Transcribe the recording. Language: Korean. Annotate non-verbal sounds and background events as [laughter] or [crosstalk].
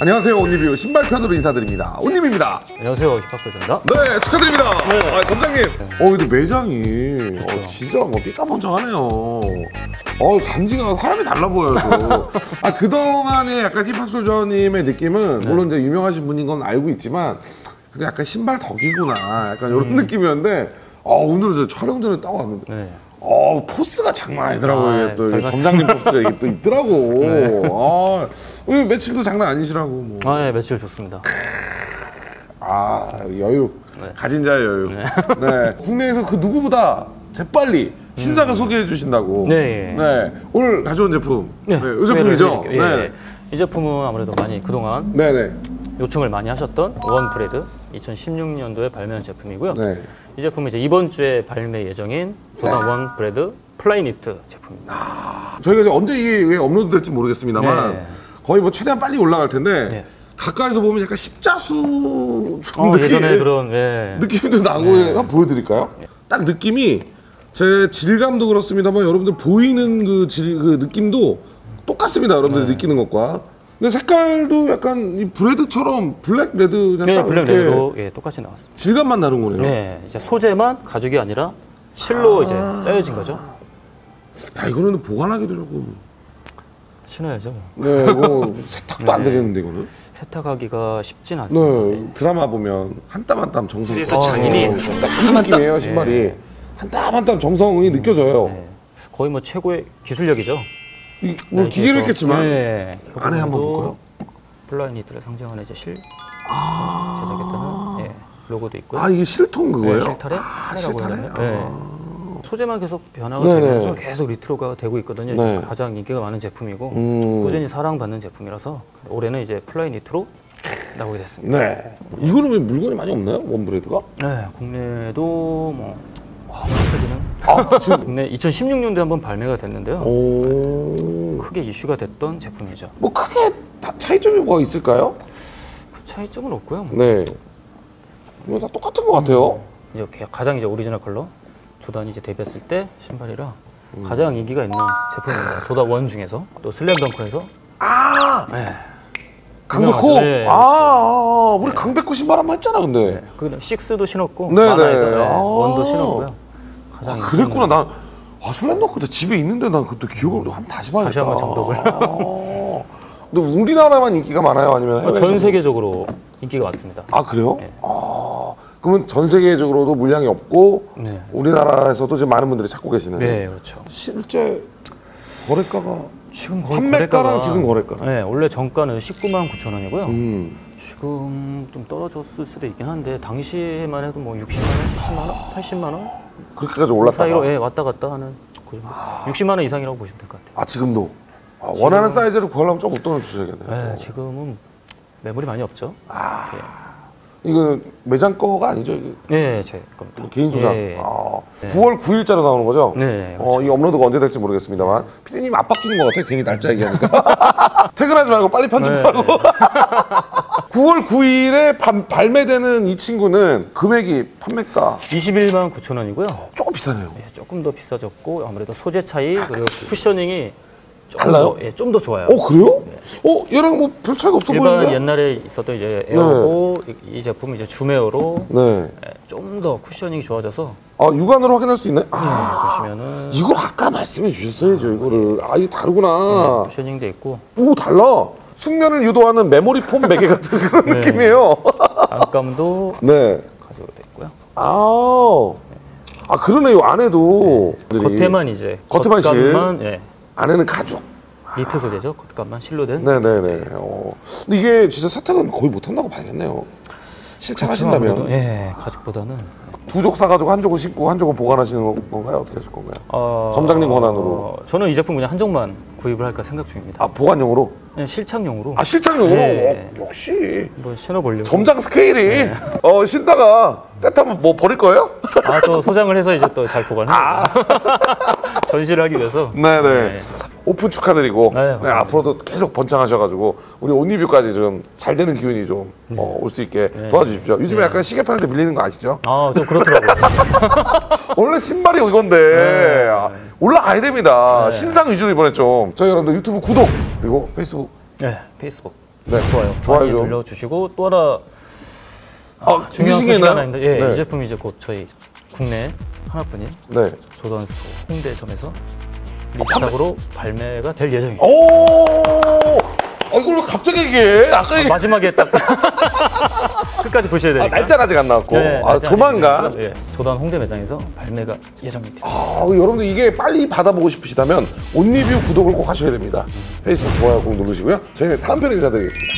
안녕하세요 온리뷰 신발편으로 인사드립니다. 온리뷰입니다. 안녕하세요 힙합도전입니다. 네 축하드립니다. 네. 아, 점장님. 어 근데 매장이 어, 진짜 뭐 삐까번쩍하네요. 어 간지가 사람이 달라 보여요 [laughs] 아 그동안에 약간 힙합 소저님의 느낌은 네. 물론 이제 유명하신 분인 건 알고 있지만 근데 약간 신발 덕이구나. 약간 이런 음. 느낌이었는데 어, 오늘은 저 촬영 전에 딱 왔는데 네. 어 포스가 장난 아니더라고요. 아, 이게 또 이게 점장님 포스가 이게 또 있더라고. [laughs] 아, 이 며칠도 장난 아니시라고. 뭐. 아, 예, 며칠 좋습니다. 아 여유 가진 자의 여유. [laughs] 네. 국내에서 그 누구보다 재빨리 신상을 소개해 주신다고. 음. 네. 네. 오늘 가져온 제품. 네. 이 제품이죠. 해드릴게요. 예, 네. 예. 이 제품은 아무래도 많이 그동안 네. 네. 요청을 많이 하셨던 원 브레드 2016년도에 발매한 제품이고요. 네. 이 제품은 이제 이번 주에 발매 예정인 조단 원 브레드 플라이니트 제품입니다. 저희가 이제 언제 이게 업로드 될지 모르겠습니다만 네. 거의 뭐 최대한 빨리 올라갈 텐데 네. 가까이서 보면 약간 십자수 좀 어, 느낌- 예전에 그런 예. 느낌도 나고 한번 보여드릴까요? 딱 느낌이 제 질감도 그렇습니다만 여러분들 보이는 그, 질, 그 느낌도 똑같습니다. 여러분들이 네. 느끼는 것과. 근데 색깔도 약간 이 브레드처럼 블랙 레드 그냥 네, 딱 블랙 이렇게 레드로 예, 똑같이 나왔습니다. 질감만 나는 거네요. 네, 이제 소재만 가죽이 아니라 실로 이제 짜여진 거죠. 야 이거는 보관하기도 조금 신어야죠. 네 이거 [laughs] 세탁도 안 네. 되겠는데 이거는. 세탁하기가 쉽진 않습니다. 네 드라마 보면 한 땀 한 땀 정성. 그래서 어, 장인이 예. 딱이 느낌이에요 신발이 네. 한땀 한 땀 정성이 느껴져요. 네. 거의 뭐 최고의 기술력이죠. 이, 뭐 네, 그래서- 했겠지만 네, 이 안에 한번 볼까요? 플라이니트를 상징하는 이제 실 제작했다는 예, 로고도 있고요. 아 이게 실통 그거예요? 네, 실타래 아, 타래라고 실타래? 하나요? 네. 소재만 계속 변화가 네네. 되면서 계속 리트로가 되고 있거든요. 네. 가장 인기가 많은 제품이고 음. 꾸준히 사랑받는 제품이라서 올해는 이제 플라이 니트로 나오게 됐습니다. 네. 이거는 왜 물건이 많이 없나요? 원브레드가? 네, 국내에도 뭐 와, 흩어지는 아, 지금. 국내 2016년도에 한번 발매가 됐는데요. 오. 크게 이슈가 됐던 제품이죠. 뭐 크게 다 차이점이 뭐가 있을까요? 그 차이점은 없고요. 뭐 네. 이거 다 똑같은 것 같아요. 이제 그 가장 이제 오리지널 컬러 조단이 이제 데뷔했을 때 신발이라 음. 가장 인기가 있는 제품입니다. 조단 원 중에서 또 슬램덩크에서 아, 네. 강백호. 네, 아, 아, 우리 강백호 신발 한 번 했잖아, 근데. 네. 그 식스도 신었고 네, 만화에서 네. 네, 아. 원도 신었고요. 가장 아, 그랬구나. 난 아, 슬램덩크도 집에 있는데 난 그때 기억을 한번 다시 봐야겠다. 다시 한번 정독을. 아. 근데 우리나라만 인기가 많아요, 아니면 어, 해외에서도? 전 세계적으로 인기가 많습니다. 아 그래요? 네. 아 그러면 전 세계적으로도 물량이 없고 네. 우리나라에서도 지금 많은 분들이 찾고 계시는. 네, 그렇죠. 실제 거래가가 지금 거의 판매가랑 거래가가- 지금 거래가. 네, 원래 정가는 19만 9천 원이고요. 음. 지금 좀 떨어졌을 수도 있긴 한데 당시에만 해도 뭐 60만 원, 70만 원, 80만 원 그렇게까지 올랐다가. 사이로 예, 왔다 갔다 하는 그 정도. 60만 원 이상이라고 보시면 될 것 같아요. 아 지금도 아, 원하는 사이즈를 구하려면 좀 웃돈을 주셔야겠네요. 네, 지금은 매물이 많이 없죠. 이거 매장 거가 아니죠? 네, 제 겁니다. 개인 소장. 예. 아, 9월 9일자로 나오는 거죠? 네, 어, 이 업로드가 언제 될지 모르겠습니다만 피디님 압박 주는 것 같아요. 괜히 날짜 얘기하니까. [laughs] 퇴근하지 말고 빨리 편집하고. 네, 9월 [laughs] 9일에 발매되는 이 친구는 금액이 판매가 21만 9천 원이고요. 조금 비싸네요. 예, 조금 더 비싸졌고 아무래도 소재 차이 그리고 쿠셔닝이 달라요? 더, 예, 좀 더 좋아요. 어 그래요? 어 얘랑 뭐 별 차이가 없어 일반 보이는데? 옛날에 있었던 이제 에어고 이, 이 제품은 이제 줌에어로 네. 좀 더 쿠셔닝이 좋아져서 아 육안으로 확인할 수 있네. 아 보시면은 이걸 아까 말씀해 주셨어야죠 이거를. 아 이게 다르구나. 쿠셔닝도 있고 오 달라. 숙면을 유도하는 메모리 폼 베개 [laughs] 같은 그런 네. 느낌이에요. 안감도 [laughs] 네. 가죽으로 돼 있고요. 아. 아 그러네요 안에도 겉에만 이제 겉에만 실. 겉감만 예, 안에는 가죽. 니트 소재죠. 겉감만 실로 된. 네네네. 어. 근데 이게 진짜 세탁은 거의 못한다고 봐야겠네요. 실착하신다면 예, 가죽보다는 두 족 사가지고 한 족은 신고 한 족은 보관하시는 건가요? 어떻게 하실 건가요? 어, 점장님 권한으로. 어, 저는 이 제품 그냥 한정만 구입을 할까 생각 중입니다. 아 보관용으로? 그냥 실착용으로 아 실착용으로? 네. 어, 역시 한번 신어보려고. 점장 스케일이 네. 어 신다가 때타면 뭐 버릴 거예요? 아, 또 소장을 해서 이제 또 잘 보관해. 요 [laughs] 전시를 하기 위해서. 네네. 네. 오픈 축하드리고 네, 네, 감사합니다. 앞으로도 계속 번창하셔가지고 우리 온리뷰까지 좀 잘 되는 기운이 좀 올 수 있게 도와주십시오. 요즘에 약간 시계 파는데 밀리는 거 아시죠? 아, 좀 그렇더라고요. [laughs] 원래 신발이 이건데 네. 아, 올라가야 됩니다. 네. 신상 위주로 이번에 좀 저희 여러분들 유튜브 구독 그리고 페이스북 네, 페이스북, 네. 좋아요. 좋아요, 많이 좀. 눌러주시고 또 하나 아, 중요한 있으시겠나요? 소식이 하나 있는데 예, 네. 이 제품이 이제 곧 저희 국내 하나뿐인 네. 조선소 홍대점에서 리스탁으로 발매가 될 예정입니다. 오! 아, 이걸 왜 갑자기 얘기해? 아까 얘기... 마지막에 딱 [laughs] 끝까지 보셔야 아, 되니까. 날짜는 아직 안 나왔고. 네, 아, 날짜 조만간. 아직 예, 조던 홍대 매장에서 발매가 예정입니다. 아, 여러분들 이게 빨리 받아보고 싶으시다면 온리뷰 구독을 꼭 하셔야 됩니다. 페이스북 좋아요 꼭 누르시고요. 저희는 다음 편에 인사드리겠습니다.